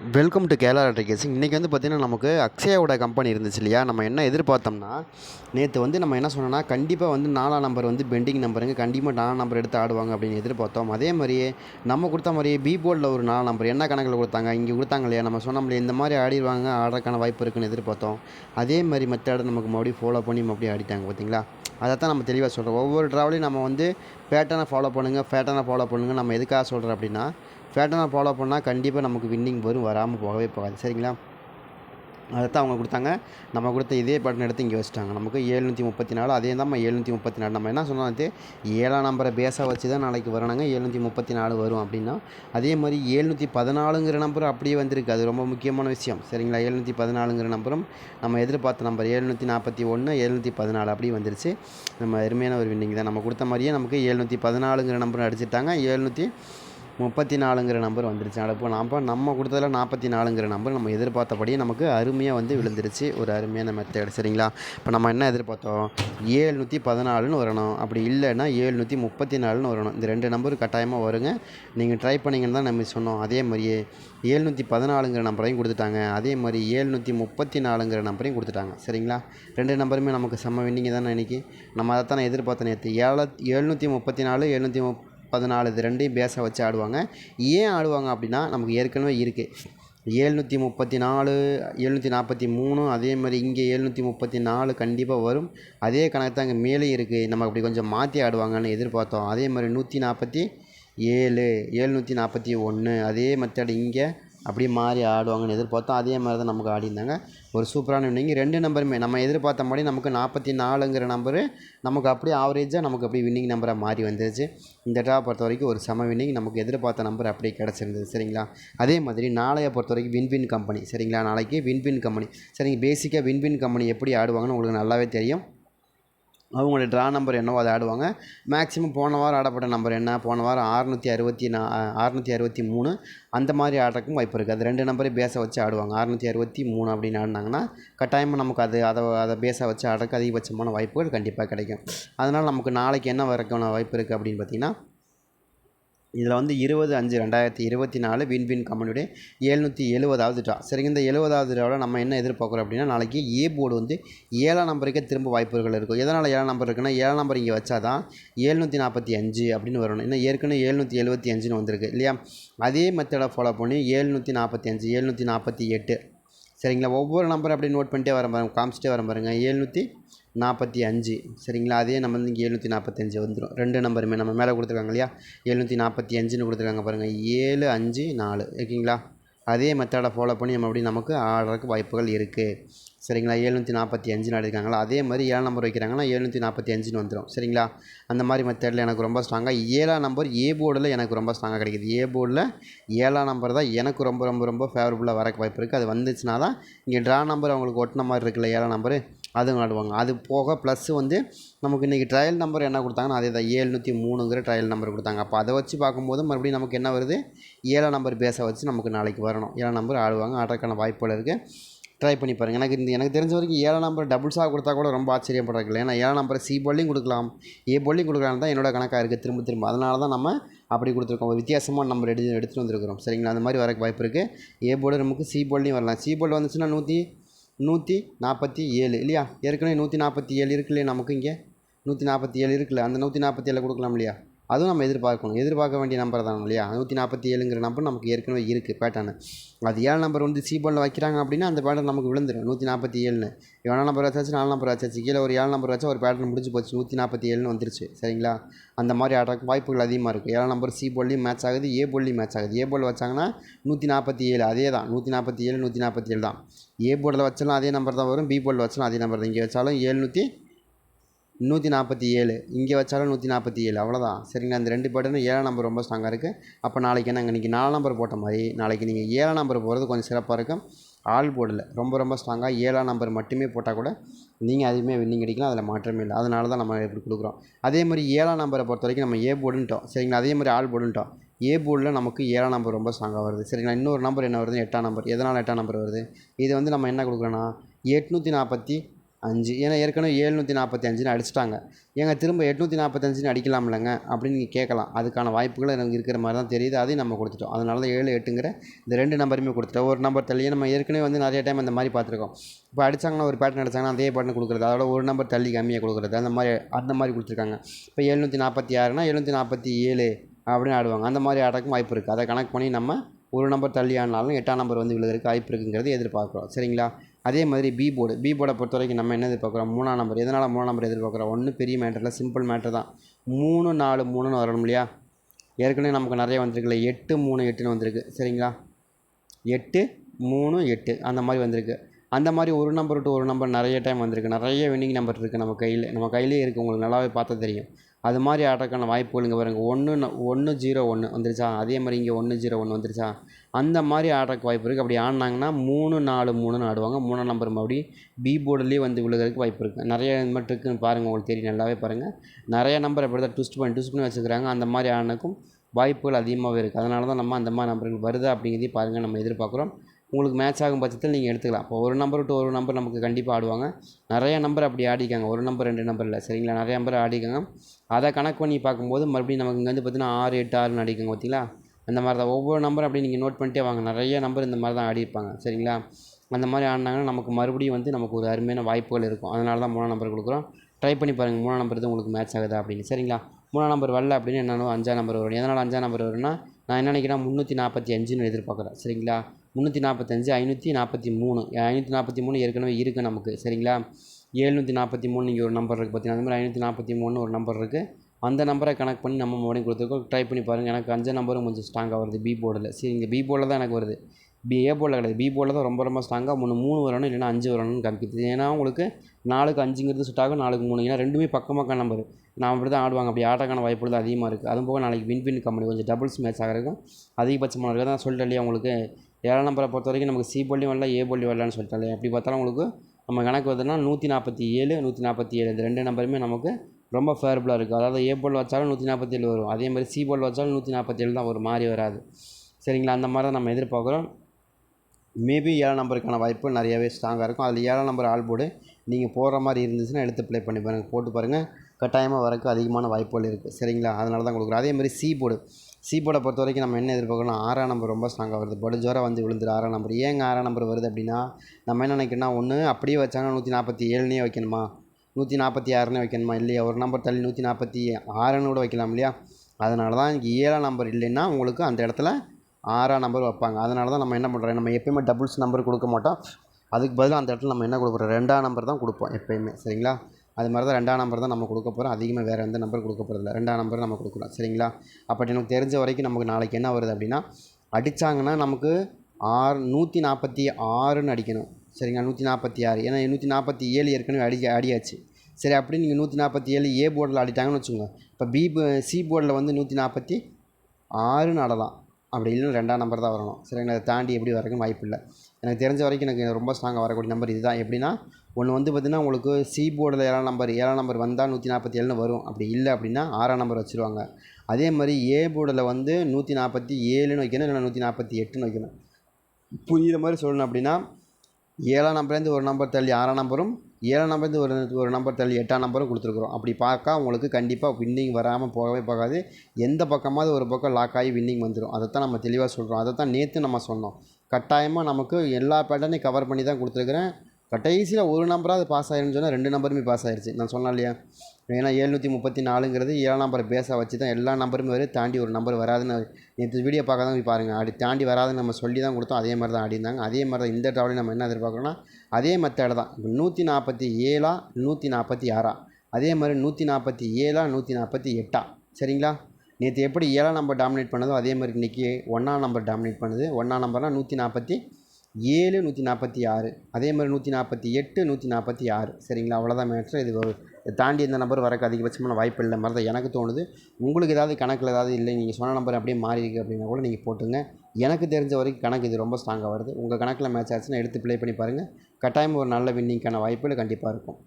Welcome to Kerala electricals இன்றைக்கி வந்து பார்த்திங்கன்னா நமக்கு அக்ஷயாவோட கம்பெனி இருந்துச்சு இல்லையா? நம்ம என்ன எதிர்பார்த்தோம்னா நேற்று வந்து நம்ம என்ன சொன்னோம்னா கண்டிப்பாக வந்து நாலாம் நம்பர் வந்து பெண்டிங் நம்பருங்க கண்டிப்பாக நாலாம் நம்பர் எடுத்து ஆடுவாங்க அப்படின்னு எதிர்பார்த்தோம். அதே மாதிரியே நம்ம கொடுத்த மாதிரியே பி போர்டில் ஒரு நாலு நம்பர் என்ன கணக்கில் கொடுத்தாங்க? இங்கே கொடுத்தாங்க இல்லையா? நம்ம சொன்னோம் இல்லையா இந்த மாதிரி ஆடிடுவாங்க ஆடுறதுக்கான வாய்ப்பு இருக்குன்னு எதிர்பார்த்தோம். அதே மாதிரி மெத்தடை நமக்கு மறுபடியும் ஃபாலோ பண்ணி மறுபடியும் ஆடிட்டாங்க பார்த்தீங்களா அதை தான் நம்ம தெளிவாக சொல்கிறோம் ஒவ்வொரு ட்ராவலையும் நம்ம வந்து பேட்டர்னை ஃபாலோ பண்ணுங்கள் பேட்டர்னை ஃபாலோ பண்ணுங்கள் நம்ம எதுக்காக சொல்கிறோம் அப்படின்னா பேட்டர்னை ஃபாலோ பண்ணால் கண்டிப்பாக நமக்கு வின்னிங் வரும் வராமல் போகவே போகாது. சரிங்களா? அதைத்தான் அவங்க கொடுத்தாங்க. நம்ம கொடுத்த இதே பேட்டர்ன் எடுத்து இங்கே வச்சுட்டாங்க. நமக்கு ஏழ்நூற்றி முப்பத்தி நாலு அதே தான் ஏழுநூற்றி ஏழ்நூற்றி முப்பத்தி நாலு. நம்ம என்ன சொன்னோம் அது? ஏழாம் நம்பரை பேஸாக வச்சு தான் நாளைக்கு வரணுங்க ஏழ்நூற்றி முப்பத்தி நாலு வரும் அப்படின்னா அதே மாதிரி ஏழ்நூற்றி பதினாலுங்கிற நம்பர் அப்படியே வந்திருக்கு. அது ரொம்ப முக்கியமான விஷயம். சரிங்களா? ஏழ்நூற்றி பதினாலுங்கிற நம்பரும் நம்ம எதிர்பார்த்த நம்பர் ஏழ்நூற்றி நாற்பத்தி ஒன்று ஏழ்நூற்றி பதினாலு அப்படியே வந்துருச்சு. நம்ம அருமையான ஒரு வின்னிங் தான். நம்ம கொடுத்த மாதிரியே நமக்கு ஏழ்நூற்றி பதினாலுங்கிற நம்பரும் அடிச்சிட்டாங்க. ஏழ்நூற்றி முப்பத்தி நாலுங்கிற நம்பர் வந்துருச்சு. அப்போ நம்ம நம்ம கொடுத்ததில் நாற்பத்தி நாலுங்கிற நம்பர் நம்ம எதிர்பார்த்தபடியே நமக்கு அருமையாக வந்து விழுந்துருச்சு. ஒரு அருமையான மெத்தட் சரிங்களா? இப்போ நம்ம என்ன எதிர்பார்த்தோம்? ஏழ்நூற்றி பதினாலுன்னு வரணும். அப்படி இல்லைன்னா ஏழ்நூற்றி முப்பத்தி நாலுன்னு வரணும். இந்த ரெண்டு நம்பர் கட்டாயமாக வருங்க. நீங்கள் ட்ரை பண்ணிங்கன்னு தான் நம்ம சொன்னோம். அதே மாதிரியே ஏழ்நூற்றி பதினாலுங்கிற நம்பரையும் கொடுத்துட்டாங்க. அதே மாதிரி ஏழ்நூற்றி முப்பத்தி நாலுங்கிற நம்பரையும் கொடுத்துட்டாங்க. சரிங்களா? ரெண்டு நம்பருமே நமக்கு செம்ம வின்னிங்க தானே இன்றைக்கி நம்ம அதை தானே எதிர்பார்த்த நேற்று ஏழ ஏழ்நூற்றி முப்பத்தி நாலு ஏழ்நூற்றி முப் பதினாலு இது ரெண்டையும் பேஸை வச்சு ஆடுவாங்க. ஏன் ஆடுவாங்க அப்படின்னா நமக்கு ஏற்கனவே இருக்குது ஏழ்நூற்றி முப்பத்தி நாலு எழுநூற்றி நாற்பத்தி மூணு அதே மாதிரி இங்கே எழுநூற்றி முப்பத்தி நாலு கண்டிப்பாக வரும். அதே கணக்கு தான் இங்கே மேலே இருக்குது நம்ம அப்படி கொஞ்சம் மாற்றி ஆடுவாங்கன்னு எதிர்பார்த்தோம். அதே மாதிரி நூற்றி நாற்பத்தி ஏழு ஏழ்நூற்றி நாற்பத்தி ஒன்று அதே மெத்தட் இங்கே அப்படியே மாறி ஆடுவாங்கன்னு எதிர்பார்த்தோம். அதே மாதிரி தான் நமக்கு ஆடிருந்தாங்க ஒரு சூப்பரான வின்னிங் ரெண்டு நம்பருமே. நம்ம எதிர்பார்த்த மாதிரி நமக்கு நாற்பத்தி நாலுங்கிற நம்பரு நமக்கு அப்படியே ஆவரேஜாக நமக்கு அப்படியே வின்னிங் நம்பராக மாறி வந்துருச்சு. இந்த ட்ரா பொறுத்த வரைக்கும் ஒரு சம வின்னிங் நமக்கு எதிர்பார்த்த நம்பர் அப்படியே கிடச்சிருந்தது. சரிங்களா? அதே மாதிரி நாளையை பொறுத்த வரைக்கும் வின்வின் கம்பெனி சரிங்களா? நாளைக்கு வின்வின் கம்பெனி சரிங்க பேசிக்காக வின்வின் கம்பெனி எப்படி ஆடுவாங்கன்னு உங்களுக்கு நல்லாவே தெரியும். அவங்களோட ட்ரா நம்பர் என்னவோ அதை ஆடுவாங்க மேக்ஸிமம் போன வாரம் ஆடப்பட்ட நம்பர் என்ன? போன வாரம் ஆறுநூற்றி அறுபத்தி நா ஆறுநூற்றி அறுபத்தி மூணு. அந்த மாதிரி ஆடுறக்கும் வாய்ப்பு இருக்குது. அது ரெண்டு நம்பரே பேஸை வச்சு ஆடுவாங்க அறுநூற்றி அறுபத்தி மூணு அப்படின்னு ஆடினாங்கன்னா கட்டாயமாக நமக்கு அது அதை அதை பேஸை வச்சு ஆடுறக்கு அதிகபட்சமான வாய்ப்புகள் கண்டிப்பாக கிடைக்கும். அதனால் நமக்கு நாளைக்கு என்ன வரக்கான வாய்ப்பு இருக்குது அப்படின்னு பார்த்திங்கன்னா இதில் வந்து இருபது அஞ்சு ரெண்டாயிரத்தி இருபத்தி நாலு விண்வின் கம்பெனியுடைய எழுநூற்றி எழுபதாவது ட்ரா சரிங்க இந்த எழுபதாவது ட்ராவில் நம்ம என்ன எதிர்பார்க்குறோம் அப்படின்னா நாளைக்கு ஏ போர்டு வந்து ஏழாம் நம்பருக்கே திரும்ப வாய்ப்புகள் இருக்கும். எதனால் ஏழாம் நம்பர் இருக்குன்னா ஏழாம் நம்பர் இங்கே வச்சா தான் ஏழ்நூற்றி நாற்பத்தி அஞ்சு அப்படின்னு வரணும். இன்னும் ஏற்கனவே ஏழ்நூற்றி எழுபத்தி அஞ்சுன்னு வந்திருக்கு இல்லையா? அதே மெத்தடை ஃபாலோ பண்ணி ஏழ்நூற்றி நாற்பத்தி அஞ்சு ஏழ்நூற்றி நாற்பத்தி எட்டு. சரிங்களா? ஒவ்வொரு நம்பர் அப்படியே நோட் பண்ணிட்டே வர பாருங்க காமிச்சிட்டே வர பாருங்க. ஏழ்நூற்றி நாற்பத்தி அஞ்சு. சரிங்களா? அதே நம்ம வந்து இங்கே எழுநூற்றி நாற்பத்தஞ்சு வந்துடும் ரெண்டு நம்பருமே நம்ம மேலே கொடுத்துருக்காங்க இல்லையா? எழுநூற்றி நாற்பத்தி அஞ்சுன்னு கொடுத்துருக்காங்க பாருங்கள் ஏழு அஞ்சு நாலு. ஓகேங்களா? அதே மெத்தடை ஃபாலோ பண்ணி நம்ம அப்படி நமக்கு ஆடுறதுக்கு வாய்ப்புகள் இருக்குது சரிங்களா? எழுநூற்றி நாற்பத்தி அஞ்சுன்னு அடிக்காங்களா அதே மாதிரி ஏழாம் நம்பர் வைக்கிறாங்கன்னா எழுநூற்றி நாற்பத்தி அஞ்சுன்னு வந்துடும் சரிங்களா? அந்த மாதிரி மெத்தடில் எனக்கு ரொம்ப ஸ்ட்ராங்காக ஏழாம் நம்பர் ஏ போர்டில் எனக்கு ரொம்ப ஸ்ட்ராங்காக கிடைக்கிது. ஏ போர்டில் ஏழாம் நம்பர் தான் எனக்கு ரொம்ப ரொம்ப ரொம்ப ஃபேவரபுளாக வரக்கு வாய்ப்பு இருக்குது அது வந்துச்சுனா தான் இங்கே ட்ரா நம்பர் அவங்களுக்கு ஒட்டின மாதிரி இருக்குல்ல ஏழாம் நம்பரு அதுவும் ஆடுவாங்க அது போக ப்ளஸ் வந்து நமக்கு இன்றைக்கி ட்ரையல் நம்பர் என்ன கொடுத்தாங்கன்னா அதே தான் ஏழ்நூற்றி மூணுங்கிற ட்ரையல் நம்பர் கொடுத்தாங்க. அப்போ அதை வச்சு பார்க்கும்போது மறுபடியும் நமக்கு என்ன வருது? ஏழாம் நம்பர் பேஸை வச்சு நமக்கு நாளைக்கு வரணும். ஏழாம் நம்பர் ஆடுவாங்க. ஆடுறதுக்கான வாய்ப்புகள் இருக்குது ட்ரை பண்ணி பாருங்கள் எனக்கு இந்த எனக்கு தெரிஞ்ச வரைக்கும் ஏழாம் நம்பர் டபுள்ஸாக கொடுத்தா கூட ரொம்ப ஆச்சரியப்படுறதுல ஏன்னா ஏழாம் நம்பர் சி போல்லையும் கொடுக்கலாம். ஏ போல்லையும் கொடுக்கலாம் தான் என்னோட கணக்காக இருக்குது திரும்ப திரும்ப. அதனால தான் நம்ம அப்படி கொடுத்துருக்கோம். ஒரு வித்தியாசமான நம்பர் எடுத்து எடுத்துகிட்டு வந்திருக்கிறோம். சரிங்களா? அந்த மாதிரி வரக்கு வாய்ப்பு இருக்குது ஏ போர்டு நமக்கு சி போல்லையும் வரலாம். சி போர்டு வந்துச்சுன்னா நூற்றி நூற்றி நாற்பத்தி ஏழு இல்லையா? ஏற்கனவே நூற்றி நாற்பத்தி ஏழு இருக்கு இல்லையா நமக்கு இங்கே. நூற்றி நாற்பத்தி ஏழு இருக்குல்ல அந்த நூற்றி நாற்பத்தி ஏழு கொடுக்கலாம் இல்லையா? அதுவும் நம்ம எதிர்பார்க்கணும். எதிர்பார்க்க வேண்டிய நம்பர் தான் இல்லையா? நூற்றி நாற்பத்தி ஏழுங்கிற நம்பர் நமக்கு ஏற்கனவே இருக்குது பேட்டர்னு அது ஏழு நம்பர் வந்து சி வைக்கிறாங்க அப்படின்னா அந்த பேட்டர்ன் நமக்கு விழுந்துடும் நூற்றி நாற்பத்தி ஏழுன்னு ஏழு நம்பர் வச்சாச்சு நாலு நம்பர் வச்சாச்சு. கீழே ஒரு ஏழு நம்பர் வச்சா ஒரு பேட்டர்ன் முடிஞ்சு போச்சு. நூற்றி நாற்பத்தி ஏழுன்னு வந்துருச்சு. சரிங்களா? அந்த மாதிரி ஆடுறதுக்கு வாய்ப்புகள் அதிகமாக இருக்குது ஏழு நம்பர் சி போல்லையும் மேட்ச் ஆகுது ஏ போல்லையும் மேட்ச் ஆகுது. ஏ போல் வச்சாங்கன்னா நூற்றி நாற்பத்தி ஏழு அதே தான். நூற்றி நாற்பத்தி ஏழு நூற்றி நாற்பத்தி ஏழு தான் ஏ போர்டில் வச்சாலும் அதே நம்பர் தான் வரும். பி போர்டில் வச்சாலும் அதே நம்பர் தான். இங்கே வச்சாலும் ஏழ்நூற்றி நூற்றி நாற்பத்தி ஏழு. இங்கே வச்சாலும் நூற்றி நாற்பத்தி ஏழு. அவ்வளோதான் சரிங்களா? இந்த ரெண்டு பேட்டர்னு ஏழாம் நம்பர் ரொம்ப ஸ்ட்ராங்காக இருக்குது அப்போ நாளைக்கு என்ன இன்றைக்கி நாலாம் நம்பர் போட்ட மாதிரி நாளைக்கு நீங்கள் ஏழாம் நம்பர் போகிறது கொஞ்சம் சிறப்பாக இருக்கும். ஆல் போர்டில் ரொம்ப ரொம்ப ஸ்ட்ராங்காக ஏழாம் நம்பர் மட்டுமே போட்டால் கூட நீங்கள் அதுவுமே வின்னிங் அடிக்கலாம். அதில் மாற்றமே இல்லை. அதனால தான் நம்ம இப்படி கொடுக்குறோம். அதே மாதிரி ஏழாம் நம்பரை பொறுத்த வரைக்கும் நம்ம ஏ போர்டுன்ட்டோம் சரிங்களா? அதே மாதிரி ஆல் போர்டுன்ட்டோம் ஏ போர்டில் நமக்கு ஏழாம் நம்பர் ரொம்ப ஸ்ட்ராங்காக வருது. சரிங்களா? இன்னொரு நம்பர் என்ன வருது? எட்டாம் நம்பர் எதனால் எட்டாம் நம்பர் வருது? இது வந்து நம்ம என்ன கொடுக்குறோன்னா எட்நூற்றி நாற்பத்தி அஞ்சு. ஏன்னா ஏற்கனவே ஏழ்நூற்றி நாற்பத்தி அஞ்சுன்னு அடிச்சிட்டாங்க. ஏங்க திரும்ப எட்நூற்றி நாற்பத்தஞ்சுன்னு அடிக்கலாம்லங்க? அப்படின்னு நீங்கள் கேட்கலாம். அதுக்கான வாய்ப்புகள் எனக்கு இருக்கிற மாதிரி தான் தெரியுது. அதையும் நம்ம கொடுத்துட்டோம். அதனால தான் ஏழு எட்டுங்கிற இந்த ரெண்டு நம்பருமே கொடுத்துட்டோம். ஒரு நம்பர் தள்ளியே நம்ம ஏற்கனவே வந்து நிறைய டைம் அந்த மாதிரி பார்த்துருக்கோம். இப்போ அடித்தாங்கன்னா ஒரு பேட்டர்ன் அடிச்சாங்கன்னா அதே பேட்டர்ன் கொடுக்குறது அதோட ஒரு நம்பர் தள்ளி கம்மியாக கொடுக்குறது அந்த மாதிரி அந்த மாதிரி கொடுத்துருக்காங்க. இப்போ எழுநூற்றி நாற்பத்தி ஆறுனா எழுநூற்றி நாற்பத்தி ஏழு அப்படின்னு ஆடுவாங்க. அந்த மாதிரி ஆடக்கும் வாய்ப்பு இருக்குது அதை கணக்கு பண்ணி நம்ம ஒரு நம்பர் தள்ளி ஆடினாலும் எட்டாம் நம்பர் வந்து விழுகிறதுக்கு வாய்ப்பு இருக்குங்கிறது எதிர்பார்க்குறோம். சரிங்களா? அதே மாதிரி பி போர்டு பி போர்டை பொறுத்த வரைக்கும் நம்ம என்ன எதிர்பார்க்குறோம்? மூணாம் நம்பர் எதனால் மூணாம் நம்பர் எதிர்பார்க்குறோம்? ஒன்றும் பெரிய மேட்டரில் சிம்பிள் மேட்டர் தான். மூணு நாலு மூணுன்னு வரணும் இல்லையா? ஏற்கனவே நமக்கு நிறைய வந்திருக்குல்ல. எட்டு மூணு எட்டுன்னு வந்திருக்கு. சரிங்களா? எட்டு மூணு எட்டு. அந்த மாதிரி வந்திருக்கு. அந்த மாதிரி ஒரு நம்பர் டு ஒரு நம்பர் நிறைய டைம் வந்திருக்கு. நிறைய வின்னிங் நம்பர் இருக்குது நம்ம கையில். நம்ம கையிலே இருக்குது உங்களுக்கு நல்லாவே பார்த்தா தெரியும். அது மாதிரி ஆடுறதுக்கான வாய்ப்புகள் இங்கே பாருங்கள் ஒன்று ஒன்று ஜீரோ ஒன்று வந்துருச்சா? அதே மாதிரி இங்கே ஒன்று ஜீரோ ஒன்று வந்துருச்சா? அந்த மாதிரி ஆடுறதுக்கு வாய்ப்பு இருக்குது அப்படி ஆடினாங்கன்னா மூணு நாலு மூணுன்னு ஆடுவாங்க. மூணாம் நம்பர் மறுபடி பி போர்டுலேயே வந்து விழுகிறதுக்கு வாய்ப்பு இருக்குது நிறைய இது மாதிரி இருக்குன்னு பாருங்கள் உங்களுக்கு தெரியும். நல்லாவே பாருங்கள் நிறைய நம்பர் அப்படி தான் ட்விஸ்ட் பண்ணி ட்விஸ்ட் பண்ணி வச்சுக்கிறாங்க. அந்த மாதிரி ஆனதுக்கும் வாய்ப்புகள் அதிகமாகவே இருக்குது அதனால தான் நம்ம அந்த மாதிரி நம்பர்கள் வருதா அப்படிங்கிறதையும் பாருங்கள் நம்ம எதிர்பார்க்குறோம். உங்களுக்கு மேட்ச் ஆகும் பட்சத்தில் நீங்கள் எடுத்துக்கலாம். இப்போ ஒரு நம்பர் விட்டு ஒரு நம்பர் நமக்கு கண்டிப்பாக ஆடுவாங்க. நிறைய நம்பர் அப்படி ஆடிக்காங்க ஒரு நம்பர் ரெண்டு நம்பர் இல்லை. சரிங்களா? நிறைய நம்பர் ஆடிக்காங்க அதை கணக்கு பண்ணி பார்க்கும்போது மறுபடியும் நமக்கு இங்கே வந்து பார்த்தீங்கன்னா ஆறு எட்டு ஆறுன்னு அடிக்குங்க பார்த்தீங்களா? அந்த மாதிரி தான். ஒவ்வொரு நம்பரும் அப்படி நீங்கள் நோட் பண்ணிட்டே வாங்க. நிறைய நம்பர் இந்த மாதிரி தான் ஆடிருப்பாங்க சரிங்களா? அந்த மாதிரி ஆடினாங்கன்னா நமக்கு மறுபடியும் வந்து நமக்கு ஒரு அருமையான வாய்ப்புகள் இருக்கும். அதனால தான் மூணாம் நம்பர் கொடுக்குறோம். ட்ரை பண்ணி பாருங்கள் மூணாம் நம்பர் தான் உங்களுக்கு மேட்ச் ஆகுதா அப்படின்னு. சரிங்களா? மூணாம் நம்பர் வரல அப்படின்னு என்னென்ன அஞ்சாம் நம்பர் வரும். எதனால் அஞ்சாம் நம்பர் வரும்னா நான் என்ன நினைக்கிறேன் முந்நூற்றி நாற்பத்தி அஞ்சுன்னு எதிர்பார்க்குறேன். சரிங்களா? முந்நூற்றி நாற்பத்தஞ்சு ஐநூற்றி நாற்பத்தி மூணு. ஐநூற்றி நாற்பத்தி மூணு ஏற்கனவே இருக்குது நமக்கு சரிங்களா? ஏழ்நூற்றி நாற்பத்தி மூணு இங்கே ஒரு நம்பர் இருக்குது பார்த்தீங்கன்னா அதுமாதிரி ஐநூற்றி நாற்பத்தி மூணு ஒரு நம்பர் இருக்குது அந்த நம்பரை கனெக்ட் பண்ணி நம்ம மறுபடியும் கொடுத்துருக்கோம். ட்ரை பண்ணி பாருங்கள் எனக்கு அஞ்சு நம்பரும் கொஞ்சம் ஸ்ட்ராங்காக வருது பி போர்டில் சரி இங்கே பி போர்டில் தான் எனக்கு வருது. பி ஏ போர்டில் கிடையாது. பி போர்டில் தான் ரொம்ப ரொம்ப ஸ்ட்ராங்காக மூணு மூணு வரணும் இல்லைன்னா அஞ்சு வரணும்னு காமிக்குது ஏன்னா உங்களுக்கு நாலுக்கு அஞ்சுங்கிறது செட் ஆகும் நாலுக்கு மூணு. ஏன்னா ரெண்டுமே பக்கமாக நம்பர் நான் அப்படி தான் ஆடுவாங்க. அப்படி ஆட்டக்கான வாய்ப்புகள் தான் அதிகமாக இருக்குது அதுவும் போக நாளைக்கு வின் வின் கம்பெனி கொஞ்சம் டபுள்ஸ் மேட்ச் ஆகிறதுக்கும் அதிகபட்சமாக இருக்குது தான் சொல்லிட்டு இல்லையா உங்களுக்கு? ஏழாம் நம்பரை பொறுத்த வரைக்கும் நமக்கு சி போலியும் வரல ஏ போலியும் வரலான்னு சொல்லிட்டாலே அப்படி பார்த்தாலும் உங்களுக்கு நம்ம கணக்கு வருதுன்னா நூற்றி நாற்பத்தி ஏழு நூற்றி நாற்பத்தி ஏழு. இந்த ரெண்டு நம்பருமே நமக்கு ரொம்ப ஃபேவரபுளாக இருக்குது அதாவது ஏ போல் வச்சாலும் நூற்றி நாற்பத்தி ஏழு வரும். அதே மாதிரி சி போல் வச்சாலும் நூற்றி நாற்பத்தி ஏழு தான் ஒரு மாதிரி வராது. சரிங்களா? அந்த மாதிரி தான் நம்ம எதிர்பார்க்குறோம். மேபி ஏழாம் நம்பருக்கான வாய்ப்பு நிறையாவே ஸ்ட்ராங்காக இருக்கும். அதில் ஏழாம் நம்பர் ஆல் போர்டு நீங்கள் போடுற மாதிரி இருந்துச்சுன்னா எடுத்து ப்ளே பண்ணி பாருங்கள் போட்டு பாருங்கள் கட்டாயமாக வரக்கு அதிகமான வாய்ப்புகள் இருக்குது சரிங்களா? அதனால தான் கொடுக்குறோம். அதே மாதிரி சி போர்டு. சி போர்டை பொறுத்த வரைக்கும் நம்ம என்ன எதிர்பார்க்கணும் ஆறாம் நம்பர் ரொம்ப ஸ்ட்ராங்காக வருது. படு ஜோராக வந்து விழுந்துரு. ஆறாம் நம்பர் ஏங்க ஆறாம் நம்பர் வருது அப்படின்னா நம்ம என்ன நினைக்கிறோம்னா ஒன்று அப்படியே வச்சாங்கன்னா நூற்றி நாற்பத்தி ஏழுனே வைக்கணுமா? நூற்றி நாற்பத்தி ஆறுனே வைக்கணுமா? இல்லையா? ஒரு நம்பர் தள்ளி நூற்றி நாற்பத்தி ஆறுன்னு கூட வைக்கலாம் இல்லையா? அதனால தான் இங்கே ஏழாம் நம்பர் இல்லைன்னா உங்களுக்கு அந்த இடத்துல ஆறாம் நம்பர் வைப்பாங்க. அதனால தான் நம்ம என்ன பண்ணுறோம் நம்ம எப்பயுமே டபுள்ஸ் நம்பர் கொடுக்க மாட்டோம். அதுக்கு பதிலாக அந்த இடத்துல நம்ம என்ன கொடுக்குறோம்? ரெண்டாம் நம்பர் தான் கொடுப்போம் எப்பயுமே. சரிங்களா? அது மாதிரி தான் ரெண்டாம் நம்பர் தான் நம்ம கொடுக்க போகிறோம் அதிகமாக வேறு எந்த நம்பர் கொடுக்க போகிறதில்ல ரெண்டாம் நம்பர் நம்ம கொடுக்குறோம் சரிங்களா? அப்படி எனக்கு தெரிஞ்ச வரைக்கும் நமக்கு நாளைக்கு என்ன வருது அப்படின்னா அடித்தாங்கன்னா நமக்கு ஆறு நூற்றி நாற்பத்தி ஆறுன்னு அடிக்கணும். சரிங்களா? நூற்றி நாற்பத்தி ஆறு ஏன்னா நூற்றி நாற்பத்தி ஏழு ஏற்கனவே அடி அடியாச்சு சரி அப்படி நீங்கள் நூற்றி நாற்பத்தி ஏழு ஏ போர்டில் ஆடிட்டாங்கன்னு வச்சுக்கோங்க. இப்போ பி சி போர்டில் வந்து நூற்றி நாற்பத்தி ஆறுன்னு ஆடலாம் அப்படி இல்லைன்னு ரெண்டாம் நம்பர் தான் வரணும். சரிங்களா? அதை தாண்டி எப்படி வரக்கும் வாய்ப்பு இல்லை. எனக்கு தெரிஞ்ச வரைக்கும் எனக்கு ரொம்ப ஸ்ட்ராங்காக வரக்கூடிய நம்பர் இதுதான். எப்படின்னா ஒன்று வந்து பார்த்திங்கன்னா உங்களுக்கு சி போர்டில் ஏழாம் நம்பர் ஏழாம் நம்பர் வந்தால் நூற்றி நாற்பத்தி ஏழுன்னு வரும். அப்படி இல்லை அப்படின்னா ஆறாம் நம்பர் வச்சுருவாங்க. அதே மாதிரி ஏ போர்டில் வந்து நூற்றி நாற்பத்தி ஏழுன்னு வைக்கணும் இல்லைன்னா நூற்றி நாற்பத்தி எட்டுன்னு வைக்கணும். புரிகிற மாதிரி சொல்லணும் அப்படின்னா ஏழாம் நம்பர்லேருந்து ஒரு நம்பர் தள்ளி ஆறாம் நம்பரும் ஏழாம் நம்பர்லேருந்து ஒரு ஒரு நம்பர் தள்ளி எட்டாம் நம்பரும் கொடுத்துருக்குறோம். அப்படி பார்க்க உங்களுக்கு கண்டிப்பாக வின்னிங் வராமல் போகவே போகாது. எந்த பக்கமாவது ஒரு பக்கம் லாக் ஆகி வின்னிங் வந்துடும் அதை தான் நம்ம தெளிவாக சொல்கிறோம் அதை தான் நேற்று நம்ம சொன்னோம். கட்டாயமாக நமக்கு எல்லா பேட்டர்னையும் கவர் பண்ணி தான் கொடுத்துருக்குறேன். கடைசியில் ஒரு நம்பராவது பாஸ் ஆயிருன்னு சொன்னால் ரெண்டு நம்பருமே பாஸ் ஆயிடுச்சு நான் சொன்னேன் இல்லையா? ஏன்னா ஏழ்நூற்றி முப்பத்தி நாலுங்கிறது ஏழாம் நம்பரை பேஸாக வச்சு தான் எல்லா நம்பருமே வரும் தாண்டி ஒரு நம்பர் வராதுன்னு நேற்று வீடியோ பார்க்க தான் போய் பாருங்கள் அப்படி தாண்டி வராதுன்னு நம்ம சொல்லி தான் கொடுத்தோம். அதே மாதிரி தான் ஆடினாங்க அதே மாதிரி தான் இந்த ட்ராவலையும் நம்ம என்ன எதிர்பார்க்குறோம்னா அதே மெத்தேடு தான். இப்போ நூற்றி நாற்பத்தி ஏழா நூற்றி நாற்பத்தி ஆறா? அதே மாதிரி நூற்றி நாற்பத்தி ஏழா நூற்றி நாற்பத்தி எட்டா? சரிங்களா? நேற்று எப்படி ஏழாம் நம்பர் டாமினேட் பண்ணதோ அதே மாதிரி இன்றைக்கி ஒன்றாம் நம்பர் டாமினேட் பண்ணுது. ஒன்றாம் நம்பர்னால் நூற்றி நாற்பத்தி ஏழு நூற்றி நாற்பத்தி ஆறு அதே மாதிரி நூற்றி நாற்பத்தி எட்டு நூற்றி நாற்பத்தி ஆறு. சரிங்களா? அவ்வளோதான் மேட்ரு இது ஒரு தாண்டி இந்த நம்பர் வரக்கு அதிகபட்சமான வாய்ப்பு இல்லை மாதிரி தான் எனக்கு தோணுது. உங்களுக்கு ஏதாவது கணக்கில் ஏதாவது இல்லை நீங்கள் சொன்ன நம்பர் அப்படியே மாறி இருக்குது அப்படின்னா கூட நீங்கள் போட்டுங்க. எனக்கு தெரிஞ்ச வரைக்கும் கணக்கு இது ரொம்ப ஸ்ட்ராங்காக வருது. உங்கள் கணக்கில் மேட்ச் ஆச்சுன்னா எடுத்து ப்ளே பண்ணி பாருங்கள் கட்டாயம் ஒரு நல்ல வின்னிங்க்கான வாய்ப்புகள் கண்டிப்பாக இருக்கும்.